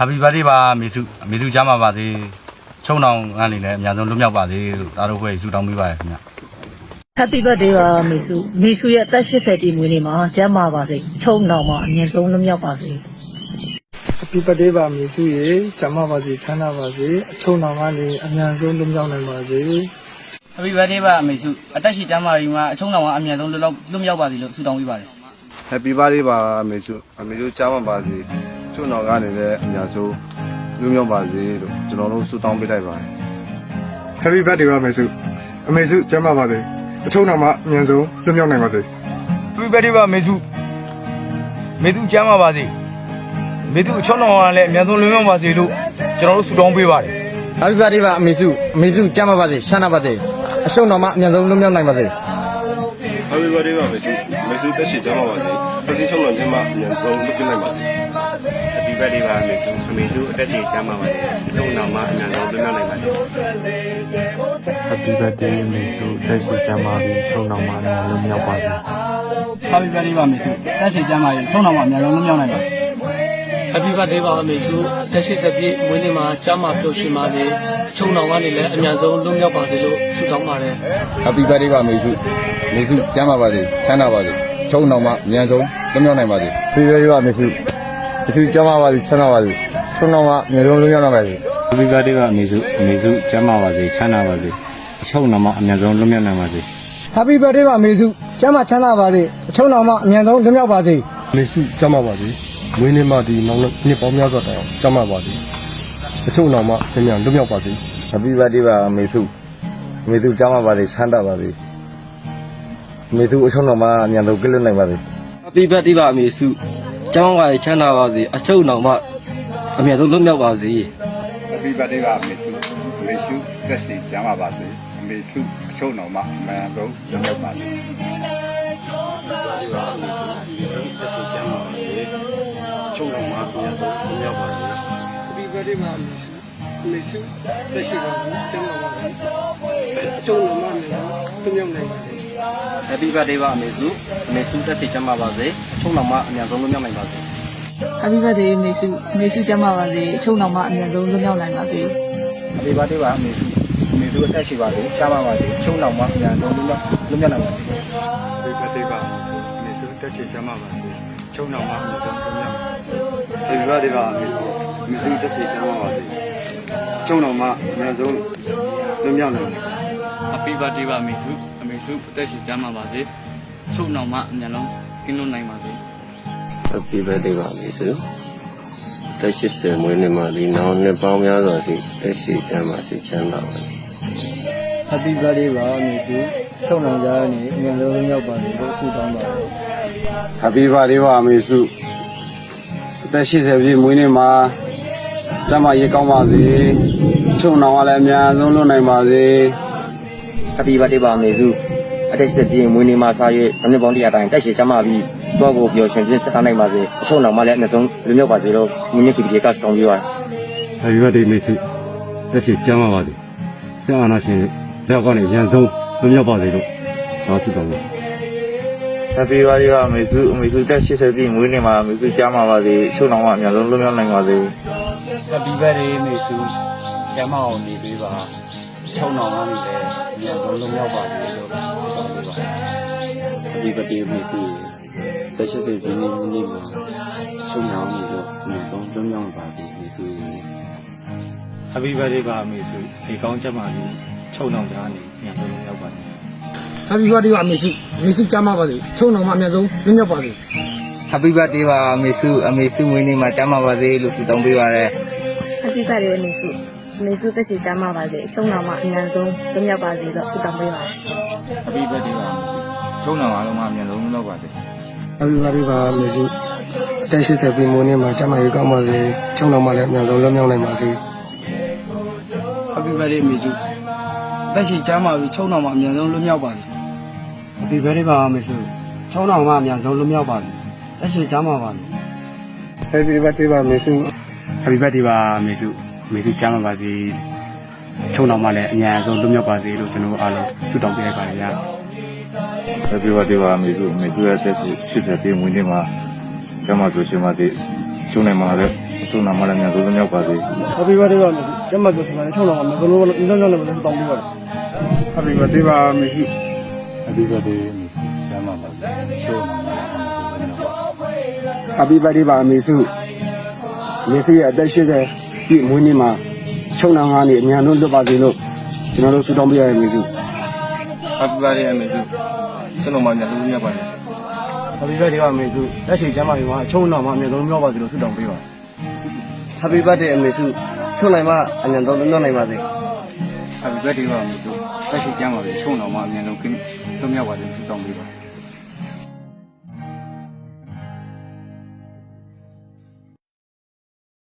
Happy birthday ပါမေစုအမေစုကြားမှာပါစေချုံနောင်ကနေလည်းအများဆုံးလွတ်မြောက်ပါစေလို့တားတို့ဘွဲဆုတောင်းပေးပါရခင်ဗျ Happy birthday ပါမေစုမေစုရဲ့အသက်80ပြည့်မွေးနေ့မှာကျမ်းမာပါစေအချုံနောင်မှာအမြင့်ဆုံးလွတ်မြောက်ပါစေ Happy birthday ပါမေစုရေကျမ်းမာပါစေချမ်းသာပါစေအချုံနောင်ကနေအမြန်ဆုံးလွတ်မြောက်နိုင်ပါစေ Happy birthday ပါအမေစုအသက်ရှိကျမ်းမာရေးမှာအချုံတော်ကအမြန်ဆုံးလွတ်လောက်လွတ်မြောက်ပါစေလို့ဆုတောင်းပေးပါတယ် Happy birthday ပါအမေစုအမေစုကြားမှာပါစေ ကျွန်းတော်ကနေလည်းအများဆုံးလူမျိုးပါစေလို့ကျွန်တော်တို့ဆုတောင်းပေးလိုက်ပါတယ် Happy birthday ပါမေစုအမေစုကျမ်းပါပါစေအချုံတော်မှာအမြန်ဆုံးလွတ်မြောက်နိုင်ပါစေ Happy birthday ပါမေစုမေစုကျမ်းပါပါစေမေစုအချောင်းတော်ကလည်းအများဆုံးလွန်မြောက်ပါစေလို့ကျွန်တော်တို့ဆုတောင်းပေးပါတယ် Happy birthday ပါအမေစုအမေစုကျမ်းပါပါစေရှမ်းနာပါစေအရှုံးတော်မှာအမြန်ဆုံးလွတ်မြောက်နိုင်ပါစေ Happy birthday ပါမေစုမေစုတက်ရှိကြမှာပါစေပစီချုံတော်ချင်းမှာအများဆုံးလွတ်ပြနိုင်ပါစေ Happy birthday ပါအမေစုအမေစုအသက်ရှင်ကျမ်းပါပါစေအထုံနောက်မှာအများဆုံးလွတ်မြောက်နိုင်ပါစေ Happy birthday မေစုတက်ရှိကြမှာပြီးချုံတော်မှာလည်းလွတ်မြောက်ပါစေ Happy birthday ပါအမေစုအသက်ရှိကျမ်းမာရေးအချုံတော်မှာအမြန်ဆုံးလွတ်မြောက်နိုင်ပါစေ Happy birthday ပါအမေစုတက်ရှိသက်ပြည့်မွေးနေ့မှာကျမ်းမာပျော်ရွှင်ပါစေအချုံတော်ကနေလည်းအများဆုံးလွတ်မြောက်ပါစေလို့ဆုတောင်းပါတယ် Happy birthday ပါမေစုမေစုကျမ်းပါပါစေချမ်းသာပါစေချုံတော်မှာအမြန်ဆုံးလွတ်မြောက်နိုင်ပါစေ Happy birthday ပါမေစု မေစုကျမ်းပါပါစေချမ်းသာပါစေချုံတော်မှာအမြန်ဆုံးလွတ်မြောက်နိုင်ပါစေ Happy birthday ပါအမေစုအမေစုကျမ်းပါပါစေချမ်းသာပါစေအထုံနောက်မှာအများဆုံးလွတ်မြောက်နိုင်ပါစေ Happy birthday ပါမေစုကျမ်းမာချမ်းသာပါစေအချုံတော်မှာအမြန်ဆုံးလွတ်မြောက်ပါစေအမေစုကျမ်းပါပါစေမွေးနေ့မှဒီနောက်နှစ်ပေါင်းများစွာတိုင်အောင်ကျမ်းပါပါစေအချုံတော်မှာအမြန်လွတ်မြောက်ပါစေ Happy birthday ပါမေစုမေစုကြားမှာပါစေချမ်းသာပါစေမေစုအချုံတော်မှာအများဆုံးကလွတ်နိုင်ပါစေ Happy birthday ပါအမေစု ကျမ်းမာရေးချမ်းသာပါစေအချုံတော်မှာအမြန်ဆုံးလွတ်မြောက်ပါစေ Happy birthday ပါအမေစုအမေစုတက်ရှင်ကျမ်းပါပါစေအမေစုအထုံနောက်မှာအများဆုံးလွတ်မြောက်ပါစေ Happy birthday ပါမေစုမေစုတက်ရှိပါဘူးကျမ်းမာပါစေအချုံနောင်မှာအမြန်ဆုံးလွတ်မြောက်နိုင်ပါစေ Happy birthday ပါအမေစုအမေစုတက်ရှိကျမ်းမာပါစေအချုံတော်မှာအမြန်ဆုံးလွတ်မြောက်နိုင်ပါစေ Happy birthday မေစုမေစုကျမ်းမာပါစေအချုံနောင်မှာအမြန်ဆုံးလွတ်မြောက်နိုင်ပါစေ Happy birthday ပါအမေစုအမေစုအသက်ရှိပါစေကျမ်းမာပါစေအချုံတော်မှာအမြန်ဆုံးလွတ်မြောက်လွတ်မြောက်နိုင်ပါစေ Happy birthday ပါမေစုတက်ရှိကြမှာပါစေချုံတော်မှာအမြန်ဆုံးလွတ်မြောက် Happy birthday ပါမေစုမေစုတက်ရှိကြမှာပါစေချုံတော်မှာအများဆုံးလွတ်မြောက်နိုင်ပါစေ Happy birthday ပါအမေစုအမေ စုအသက်ရှိကျမ်းမာပါစေချုံတော်မှာအမြန်ဆုံးကင်းလွတ်နိုင်ပါစေ Happy birthday ပါအမေစုတက်ရှိစမွေးနေ့မှာဒီနောက်နှစ်ပေါင်းများစွာထိတက်ရှိကျမ်းပါစေချမ်းသာပါစေ Happy birthday ပါမေစုချုံတော်ကြားနေအမြန်ဆုံးလွတ်မြောက်ပါစေလို့ဆုတောင်းပါတယ် Happy birthday ပါမေစုအသက်80ပြည့်မွေးနေ့မှာကျမ်းမာရေးကောင်းပါစေချုံနောင်ကလည်းအများဆုံးလွတ်နိုင်ပါစေ Happy birthday ပါမေစုအတက်ဆက်ပြည့်မွေးနေ့မှာစား၍အနှစ်ပေါင်း100တိုင်တက်ရှိကျမ်းမာပြီးတော့ကိုပျော်ရွှင်ပြည့်သက်သာနိုင်ပါစေအရှုံးတော်မှာလည်းအမြန်ဆုံးလွတ်မြောက်ပါစေလို့မွေးနေ့ကိတိကစတောင်းပေးပါတယ် Happy birthday မေစုတက်ရှိကျမ်းပါပါစေဆရာနာရှင်လက်ကနေရန်ဆုံးလွတ်မြောက်ပါစေလို့တော်ဆုတောင်းပါ Happy birthday ပါမေစုအမေစုတက်80ပြည့်မွေးနေ့မှာမေစုကျမ်းမာပါစေချုံနောင်ကအများဆုံးလွတ်မြောက်နိုင်ပါစေ Happy birthday မေစုကျမ်းမာအောင်နေပေးပါ ချုံတော်ကနေလည်းအမြန်ဆုံးလွတ်မြောက်ပါစေလို့ဆုတောင်းပေးပါ Happy birthday မေစုတက်ရှိတဲ့ဒီနေ့နေ့မှာချုံနောင်နေလို့အများဆုံးလွတ်မြောက်ပါစေမေစု Happy birthday ပါမေစုဒီကောင်းချက်မှာပြီးချုံတော်ကြားနေမြန်ဆုံးရောက်ပါစေ Happy birthday ပါမေစုမေစုကျမ်းမာပါစေချုံတော်မှာအမြန်ဆုံးလွတ်မြောက်ပါစေ Happy birthday ပါအမေစုအမေစုမွေးနေ့မှာကျမ်းမာပါစေလို့ဆုတောင်းပေးပါရစေ Happy birthday မေစု မေစုတက်ရှိကျမ်းမာပါစေအချုံနောင်မှာအမြန်ဆုံးလွတ်မြောက်ပါစေလို့ဆုတောင်းပေးပါတယ် Happy birthday ပါချုံတော်အားလုံးမှာအမြန်ဆုံးလွတ်မြောက်ပါစေ Happy birthday ပါမေစုတက်ရှိတဲ့ပြည့်မွေးနေ့မှာကျမ်းမာရေးကောင်းပါစေချုံနောင်မှာလည်းအမြန်ဆုံးလွတ်မြောက်နိုင်ပါစေ Happy birthday မေစုတက်ရှိကျမ်းမာပြီးချုံတော်မှာအမြန်ဆုံးလွတ်မြောက်ပါစေ Happy birthday ပါမေစုချုံနောင်မှာအမြန်ဆုံးလွတ်မြောက်ပါစေတက်ရှိကျမ်းမာပါစေ Happy birthday ပါမေစု Happy birthday ပါမေစု မေစုကျမ်းပါပါစေချုံတော်မှာလည်းအများဆုံးလွတ်မြောက်ပါစေလို့ကျွန်တော်အားလုံးဆုတောင်းပေးလိုက်ပါတယ်ဗျာ Happy birthday ပါမေစုမေစုရဲ့တက်ရှိ80ပြည့်မွေးနေ့မှာကျမ်းမာဆိုရှင်ပါစေချုံနိုင်မှာလည်းချုပ်နှောင်မှလည်းအမြန်ဆုံးလွတ်မြောက်ပါစေ Happy birthday ပါမေစုကျမ်းမာပြောရှင်ပါနဲ့ချုံတော်မှာမကလုံးလုံးလုံးလုံးလည်းတောင်းပေးပါတယ် Happy birthday ပါမေစု Happy birthday မေစုကျမ်းပါပါစေချုပ်နောင်မှလည်းအမြန်ဆုံးလွတ်မြောက်ပါစေ Happy birthday ပါအမေစုမေစုရဲ့အသက်80 ပြည့်မွေးနေ့မှာချုံနောင်ကနေအမြန်ဆုံးလွတ်ပါစေလို့ကျွန်တော်တို့ဆုတောင်းပေးရမေစု Happy birthday အမေစုကျွန်တော်မှညလုံးမြတ်ပါတယ် Happy birthday ပါမေစုလက်ရှိကျမ်းမာရေးမှာချုံတော်မှာအမြဲတမ်းမြောက်ပါစေလို့ဆုတောင်းပေးပါ Happy birthday အမေစုချုံနိုင်မအမြန်ဆုံးလွတ်မြောက်နိုင်ပါစေ Happy birthday ပါမေစုတက်ရှိကြမှာပဲချုံတော်မှာအမြန်ဆုံးလွတ်မြောက်ပါစေဆုတောင်းပေးပါ